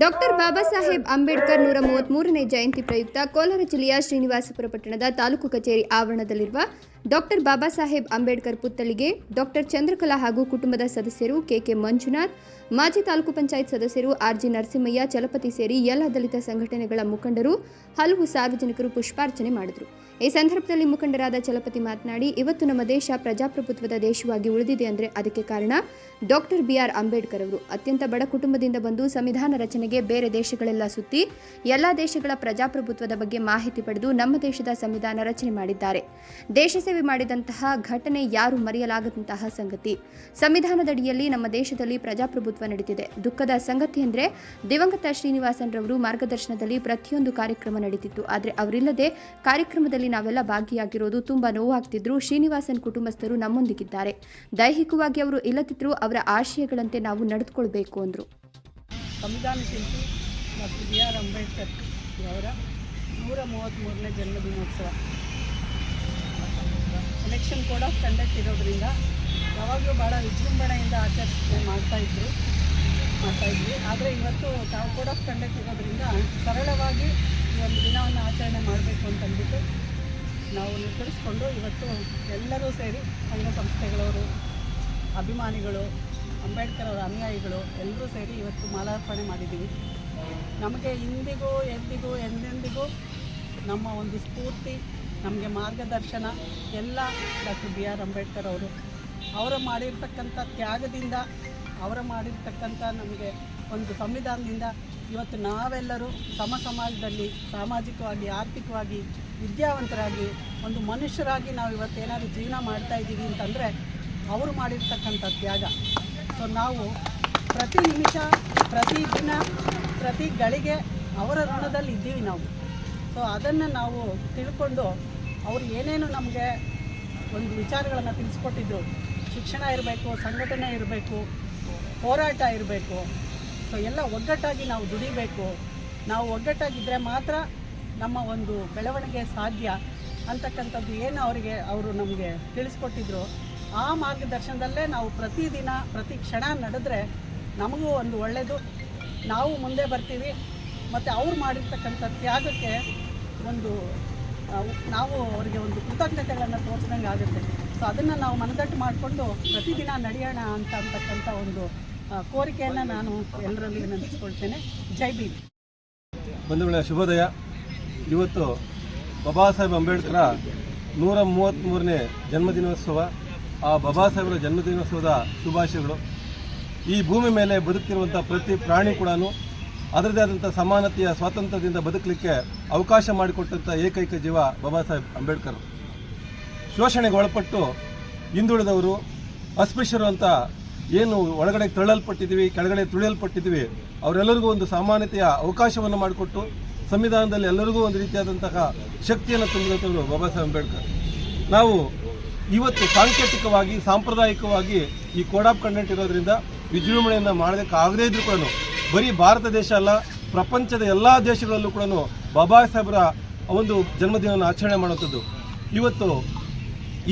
ಬಾಬಾ ಸಾಹೇಬ್ ಅಂಬೇಡ್ಕರ್ ನೂರ ಮೂವತ್ಮೂರನೇ ಜಯಂತಿ ಪ್ರಯುಕ್ತ ಕೋಲಾರ ಜಿಲ್ಲೆಯ ಶ್ರೀನಿವಾಸಪುರ ಪಟ್ಟಣದ ತಾಲೂಕು ಕಚೇರಿ ಆವರಣದಲ್ಲಿರುವ ಡಾಕ್ಟರ್ ಬಾಬಾ ಸಾಹೇಬ್ ಅಂಬೇಡ್ಕರ್ ಪುತ್ಥಳಿಗೆ ಡಾಕ್ಟರ್ ಚಂದ್ರಕಲಾ ಹಾಗೂ ಕುಟುಂಬದ ಸದಸ್ಯರು ಕೆಕೆ ಮಂಜುನಾಥ್, ಮಾಜಿ ತಾಲೂಕು ಪಂಚಾಯತ್ ಸದಸ್ಯರು ಆರ್ಜಿ ನರಸಿಂಹಯ್ಯ, ಚಲಪತಿ ಸೇರಿ ಎಲ್ಲ ದಲಿತ ಸಂಘಟನೆಗಳ ಮುಖಂಡರು ಹಲವು ಸಾರ್ವಜನಿಕರು ಪುಷ್ಪಾರ್ಚನೆ ಮಾಡಿದರು. ಈ ಸಂದರ್ಭದಲ್ಲಿ ಮುಖಂಡರಾದ ಚಲಪತಿ ಮಾತನಾಡಿ, ಇವತ್ತು ನಮ್ಮ ದೇಶ ಪ್ರಜಾಪ್ರಭುತ್ವದ ದೇಶವಾಗಿ ಉಳಿದಿದೆ ಅಂದರೆ ಅದಕ್ಕೆ ಕಾರಣ ಡಾಕ್ಟರ್ ಬಿ ಆರ್ ಅಂಬೇಡ್ಕರ್ ಅವರು. ಅತ್ಯಂತ ಬಡ ಕುಟುಂಬದಿಂದ ಬಂದು ಸಂವಿಧಾನ ರಚನೆಗೆ ಬೇರೆ ದೇಶಗಳೆಲ್ಲ ಸುತ್ತಿ ಎಲ್ಲ ದೇಶಗಳ ಪ್ರಜಾಪ್ರಭುತ್ವದ ಬಗ್ಗೆ ಮಾಹಿತಿ ಪಡೆದು ನಮ್ಮ ದೇಶದ ಸಂವಿಧಾನ ರಚನೆ ಮಾಡಿದ್ದಾರೆ. ದೇಶ ಸೇವೆ ಮಾಡಿದಂತಹ ಘಟನೆ ಯಾರು ಮರೆಯಲಾಗದಂತಹ ಸಂಗತಿ? ಸಂವಿಧಾನದಡಿಯಲ್ಲಿ ನಮ್ಮ ದೇಶದಲ್ಲಿ ಪ್ರಜಾಪ್ರಭುತ್ವ ನಡೀತಿದೆ. ದುಃಖದ ಸಂಗತಿ ಅಂದರೆ ದಿವಂಗತ ಶ್ರೀನಿವಾಸನ್ ರವರು ಮಾರ್ಗದರ್ಶನದಲ್ಲಿ ಪ್ರತಿಯೊಂದು ಕಾರ್ಯಕ್ರಮ ನಡೀತಿತ್ತು. ಆದರೆ ಅವರಿಲ್ಲದೆ ಕಾರ್ಯಕ್ರಮದಲ್ಲಿ ನಾವೆಲ್ಲ ಭಾಗಿಯಾಗಿರೋದು ತುಂಬಾ ನೋವಾಗ್ತಿದ್ರು. ಶ್ರೀನಿವಾಸನ್ ಕುಟುಂಬಸ್ಥರು ನಮ್ಮೊಂದಿಗಿದ್ದಾರೆ. ದೈಹಿಕವಾಗಿ ಅವರು ಇಲ್ಲದಿದ್ದರೂ ಅವರ ಆಶಯಗಳಂತೆ ನಾವು ನಡೆದುಕೊಳ್ಬೇಕು ಅಂದರು. ಸಂವಿಧಾನ ಶಿಲ್ಪಿ ಮತ್ತು ಬಿ ಆರ್ ಅಂಬೇಡ್ಕರ್ ಅವರ ನೂರ ಮೂವತ್ತ್ಮೂರನೇ ಜನ್ಮದಿನೋತ್ಸವ ಎಲೆಕ್ಷನ್ ಕೋಡ್ ಆಫ್ ಕಂಡಕ್ಟ್ ಇರೋದ್ರಿಂದ ಯಾವಾಗಲೂ ಭಾಳ ವಿಜೃಂಭಣೆಯಿಂದ ಆಚರಿಸಣೆ ಮಾಡ್ತಾಯಿದ್ರು ಮಾಡ್ತಾಯಿದ್ವಿ ಆದರೆ ಇವತ್ತು ತಾವು ಕೋಡ್ ಆಫ್ ಕಂಡಕ್ಟ್ ಇರೋದ್ರಿಂದ ಸರಳವಾಗಿ ಈ ಒಂದು ದಿನವನ್ನು ಆಚರಣೆ ಮಾಡಬೇಕು ಅಂತಂದ್ಬಿಟ್ಟು ನಾವು ನಿರ್ಧರಿಸ್ಕೊಂಡು ಇವತ್ತು ಎಲ್ಲರೂ ಸೇರಿ ಸಂಘ ಸಂಸ್ಥೆಗಳವರು, ಅಭಿಮಾನಿಗಳು, ಅಂಬೇಡ್ಕರ್ ಅವರ ಅನುಯಾಯಿಗಳು ಎಲ್ಲರೂ ಸೇರಿ ಇವತ್ತು ಮಾಲಾರ್ಪಣೆ ಮಾಡಿದ್ದೀವಿ. ನಮಗೆ ಇಂದಿಗೂ ಎಂದಿಗೂ ಎಂದೆಂದಿಗೂ ನಮ್ಮ ಒಂದು ಸ್ಫೂರ್ತಿ ನಮಗೆ ಮಾರ್ಗದರ್ಶನ ಎಲ್ಲ ಡಾಕ್ಟರ್ ಬಿ ಆರ್ ಅಂಬೇಡ್ಕರ್ ಅವರು. ಅವರು ಮಾಡಿರ್ತಕ್ಕಂಥ ತ್ಯಾಗದಿಂದ, ಅವರ ಮಾಡಿರ್ತಕ್ಕಂಥ ನಮಗೆ ಒಂದು ಸಂವಿಧಾನದಿಂದ ಇವತ್ತು ನಾವೆಲ್ಲರೂ ಸಮ ಸಮಾಜದಲ್ಲಿ ಸಾಮಾಜಿಕವಾಗಿ, ಆರ್ಥಿಕವಾಗಿ ವಿದ್ಯಾವಂತರಾಗಿ, ಒಂದು ಮನುಷ್ಯರಾಗಿ ನಾವು ಇವತ್ತು ಏನಾದರೂ ಜೀವನ ಮಾಡ್ತಾ ಇದ್ದೀವಿ ಅಂತಂದರೆ ಅವರು ಮಾಡಿರ್ತಕ್ಕಂಥ ತ್ಯಾಗ. ಸೊ ನಾವು ಪ್ರತಿ ನಿಮಿಷ, ಪ್ರತಿ ದಿನ, ಪ್ರತಿ ಗಳಿಗೆ ಅವರ ಋಣದಲ್ಲಿ ಇದ್ದೀವಿ ನಾವು. ಸೊ ಅದನ್ನು ನಾವು ತಿಳ್ಕೊಂಡು ಅವರು ಏನೇನು ನಮಗೆ ಒಂದು ವಿಚಾರಗಳನ್ನು ತಿಳಿಸ್ಕೊಟ್ಟಿದ್ದು. ಶಿಕ್ಷಣ ಇರಬೇಕು, ಸಂಘಟನೆ ಇರಬೇಕು, ಹೋರಾಟ ಇರಬೇಕು. ಸೊ ಎಲ್ಲ ಒಗ್ಗಟ್ಟಾಗಿ ನಾವು ದುಡಿಬೇಕು. ನಾವು ಒಗ್ಗಟ್ಟಾಗಿದ್ದರೆ ಮಾತ್ರ ನಮ್ಮ ಒಂದು ಬೆಳವಣಿಗೆ ಸಾಧ್ಯ ಅಂತಕ್ಕಂಥದ್ದು ಏನು ಅವರಿಗೆ, ಅವರು ನಮಗೆ ತಿಳಿಸ್ಕೊಟ್ಟಿದ್ರು. ಆ ಮಾರ್ಗದರ್ಶನದಲ್ಲೇ ನಾವು ಪ್ರತಿದಿನ, ಪ್ರತಿ ಕ್ಷಣ ನಡೆದ್ರೆ ನಮಗೂ ಒಂದು ಒಳ್ಳೆಯದು ನಾವು ಮುಂದೆ ಬರ್ತೀವಿ. ಮತ್ತು ಅವ್ರು ಮಾಡಿರ್ತಕ್ಕಂಥ ತ್ಯಾಗಕ್ಕೆ ಒಂದು ನಾವು ಅವರಿಗೆ ಒಂದು ಕೃತಜ್ಞತೆಗಳನ್ನು ತೋರಿಸ್ದಂಗೆ ಆಗುತ್ತೆ. ಸೊ ಅದನ್ನು ನಾವು ಮನದಟ್ಟು ಮಾಡಿಕೊಂಡು ಪ್ರತಿದಿನ ನಡೆಯೋಣ ಅಂತ ಅಂತಕ್ಕಂಥ ಒಂದು ಕೋರಿಕೆಯನ್ನು ನಾನು ಎಲ್ಲರಲ್ಲಿ ವಿನಂತಿಸ್ಕೊಳ್ತೇನೆ. ಜೈ ಭೀಮ್. ಬಂಧುಗಳ, ಶುಭೋದಯ. ಇವತ್ತು ಬಾಬಾ ಸಾಹೇಬ್ ಅಂಬೇಡ್ಕರ ನೂರ ಮೂವತ್ತ್ಮೂರನೇ ಜನ್ಮದಿನೋತ್ಸವ, ಆ ಬಾಬಾ ಸಾಹೇಬರ ಜನ್ಮದಿನೋತ್ಸವದ ಶುಭಾಶಯಗಳು. ಈ ಭೂಮಿ ಮೇಲೆ ಬದುಕ್ತಿರುವಂಥ ಪ್ರತಿ ಪ್ರಾಣಿ ಕೂಡ ಅದರದೇ ಆದಂಥ ಸಮಾನತೆಯ ಸ್ವಾತಂತ್ರ್ಯದಿಂದ ಬದುಕಲಿಕ್ಕೆ ಅವಕಾಶ ಮಾಡಿಕೊಟ್ಟಂಥ ಏಕೈಕ ಜೀವ ಬಾಬಾ ಸಾಹೇಬ್ ಅಂಬೇಡ್ಕರ್. ಶೋಷಣೆಗೆ ಒಳಪಟ್ಟು ಹಿಂದುಳಿದವರು, ಅಸ್ಪೃಶ್ಯರು ಅಂತ ಏನು ಒಳಗಡೆ ತಳ್ಳಲ್ಪಟ್ಟಿದ್ದೀವಿ, ಕೆಳಗಡೆ ತುಳಿಯಲ್ಪಟ್ಟಿದ್ದೀವಿ, ಅವರೆಲ್ಲರಿಗೂ ಒಂದು ಸಮಾನತೆಯ ಅವಕಾಶವನ್ನು ಮಾಡಿಕೊಟ್ಟು ಸಂವಿಧಾನದಲ್ಲಿ ಎಲ್ಲರಿಗೂ ಒಂದು ರೀತಿಯಾದಂತಹ ಶಕ್ತಿಯನ್ನು ತುಂಬಿದಂಥವರು ಬಾಬಾ ಸಾಹೇಬ್ ಅಂಬೇಡ್ಕರ್. ನಾವು ಇವತ್ತು ಸಾಂಕೇತಿಕವಾಗಿ, ಸಾಂಪ್ರದಾಯಿಕವಾಗಿ ಈ ಕೋಡಾಪ್ ಆಫ್ ಕಂಡಕ್ಟ್ ಇರೋದ್ರಿಂದ ವಿಜೃಂಭಣೆಯನ್ನು ಮಾಡೋದಕ್ಕೆ ಆಗದೇ ಇದ್ರೂ ಕೂಡ ಬರೀ ಭಾರತ ದೇಶ ಅಲ್ಲ, ಪ್ರಪಂಚದ ಎಲ್ಲ ದೇಶಗಳಲ್ಲೂ ಕೂಡ ಬಾಬಾ ಸಾಹೇಬರ ಒಂದು ಜನ್ಮದಿನವನ್ನು ಆಚರಣೆ ಮಾಡುವಂಥದ್ದು. ಇವತ್ತು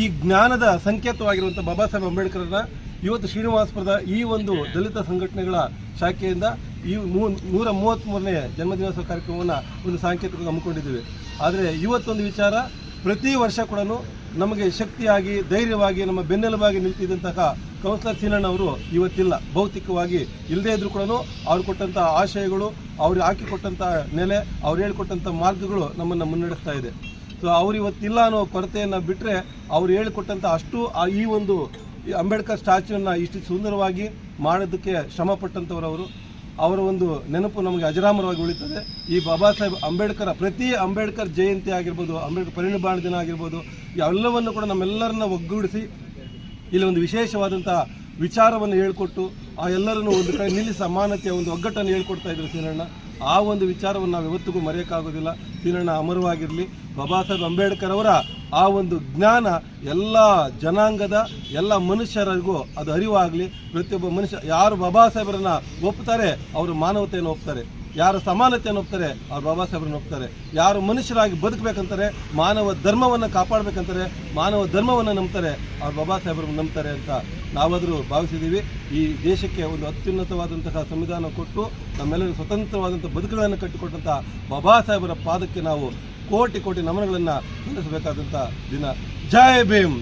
ಈ ಜ್ಞಾನದ ಸಂಕೇತವಾಗಿರುವಂಥ ಬಾಬಾ ಸಾಹೇಬ್ ಅಂಬೇಡ್ಕರ್ನ ಇವತ್ತು ಶ್ರೀನಿವಾಸಪುರದ ಈ ಒಂದು ದಲಿತ ಸಂಘಟನೆಗಳ ಶಾಖೆಯಿಂದ ಈ ಮೂ, ನೂರ ಮೂವತ್ತ್ಮೂರನೇ ಜನ್ಮದಿನೋತ್ಸವ ಕಾರ್ಯಕ್ರಮವನ್ನು ಒಂದು ಸಾಂಕೇತಿಕವಾಗಿ ಹಮ್ಮಿಕೊಂಡಿದ್ದೀವಿ. ಆದರೆ ಇವತ್ತೊಂದು ವಿಚಾರ, ಪ್ರತಿ ವರ್ಷ ಕೂಡ ನಮಗೆ ಶಕ್ತಿಯಾಗಿ, ಧೈರ್ಯವಾಗಿ, ನಮ್ಮ ಬೆನ್ನೆಲುಬಾಗಿ ನಿಂತಿದ್ದಂತಹ ಕೌನ್ಸಿಲರ್ ಸೀನಣ್ಣ ಅವರು ಇವತ್ತಿಲ್ಲ. ಭೌತಿಕವಾಗಿ ಇಲ್ಲದೇ ಇದ್ರೂ ಕೂಡ ಅವ್ರು ಕೊಟ್ಟಂಥ ಆಶಯಗಳು ಅವ್ರಿಗೆ ಹಾಕಿಕೊಟ್ಟಂಥ ನೆಲೆ, ಅವ್ರು ಹೇಳಿಕೊಟ್ಟಂಥ ಮಾರ್ಗಗಳು ನಮ್ಮನ್ನು ಮುನ್ನಡೆಸ್ತಾ ಇದೆ. ಸೊ ಅವ್ರು ಇವತ್ತಿಲ್ಲ ಅನ್ನೋ ಕೊರತೆಯನ್ನು ಬಿಟ್ಟರೆ ಅವ್ರು ಹೇಳಿಕೊಟ್ಟಂಥ ಅಷ್ಟು ಈ ಒಂದು ಅಂಬೇಡ್ಕರ್ ಸ್ಟ್ಯಾಚ್ಯೂನ ಇಷ್ಟು ಸುಂದರವಾಗಿ ಮಾಡೋದಕ್ಕೆ ಶ್ರಮ ಪಟ್ಟಂಥವ್ರು ಅವರು ಅವರ ಒಂದು ನೆನಪು ನಮಗೆ ಅಜರಾಮರವಾಗಿ ಉಳಿತದೆ. ಈ ಬಾಬಾ ಸಾಹೇಬ್ ಅಂಬೇಡ್ಕರ್, ಪ್ರತಿ ಅಂಬೇಡ್ಕರ್ ಜಯಂತಿ ಆಗಿರ್ಬೋದು, ಅಂಬೇಡ್ಕರ್ ಪರಿನಿರ್ವಾಣ ದಿನ ಆಗಿರ್ಬೋದು, ಎಲ್ಲವನ್ನು ಕೂಡ ನಮ್ಮೆಲ್ಲರನ್ನ ಒಗ್ಗೂಡಿಸಿ ಇಲ್ಲಿ ಒಂದು ವಿಶೇಷವಾದಂಥ ವಿಚಾರವನ್ನು ಹೇಳ್ಕೊಟ್ಟು, ಆ ಎಲ್ಲರನ್ನು ಒಂದು ಕಡೆ ನಿಲ್ಲಿ ಸಮಾನತೆಯ ಒಂದು ಒಗ್ಗಟ್ಟನ್ನು ಹೇಳ್ಕೊಡ್ತಾ ಇದ್ರು ಸೀನಣ್ಣ ಆ ಒಂದು ವಿಚಾರವನ್ನು ನಾವು ಇವತ್ತಿಗೂ ಮರೆಯೋಕ್ಕಾಗೋದಿಲ್ಲ. ಸೀನಣ್ಣ ಅಮರವಾಗಿರಲಿ. ಬಾಬಾ ಸಾಹೇಬ್ ಅಂಬೇಡ್ಕರ್ ಅವರ ಆ ಒಂದು ಜ್ಞಾನ ಎಲ್ಲ ಜನಾಂಗದ ಎಲ್ಲ ಮನುಷ್ಯರಿಗೂ ಅದು ಅರಿವಾಗಲಿ. ಪ್ರತಿಯೊಬ್ಬ ಮನುಷ್ಯ, ಯಾರು ಬಾಬಾ ಸಾಹೇಬರನ್ನ ಒಪ್ತಾರೆ, ಅವರು ಮಾನವತೆಯನ್ನು ಒಪ್ತಾರೆ. ಯಾರು ಸಮಾನತೆಯನ್ನು ಒಪ್ತಾರೆ, ಅವ್ರು ಬಾಬಾ ಸಾಹೇಬ್ರನ್ನ ಒಪ್ತಾರೆ. ಯಾರು ಮನುಷ್ಯರಾಗಿ ಬದುಕಬೇಕಂತಾರೆ, ಮಾನವ ಧರ್ಮವನ್ನು ಕಾಪಾಡಬೇಕಂತಾರೆ, ಮಾನವ ಧರ್ಮವನ್ನು ನಂಬ್ತಾರೆ, ಅವ್ರು ಬಾಬಾ ಸಾಹೇಬರನ್ನು ನಂಬ್ತಾರೆ ಅಂತ ನಾವಾದರೂ ಭಾವಿಸಿದ್ದೀವಿ. ಈ ದೇಶಕ್ಕೆ ಒಂದು ಅತ್ಯುನ್ನತವಾದಂತಹ ಸಂವಿಧಾನ ಕೊಟ್ಟು ನಮ್ಮೆಲ್ಲರೂ ಸ್ವತಂತ್ರವಾದಂಥ ಬದುಕುಗಳನ್ನು ಕಟ್ಟಿಕೊಟ್ಟಂಥ ಬಾಬಾ ಸಾಹೇಬರ ಪಾದಕ್ಕೆ ನಾವು ಕೋಟಿ ಕೋಟಿ ನಮನಗಳನ್ನು ಸಲ್ಲಿಸಬೇಕಾದಂಥ ದಿನ. ಜಯ ಭೀಮ್.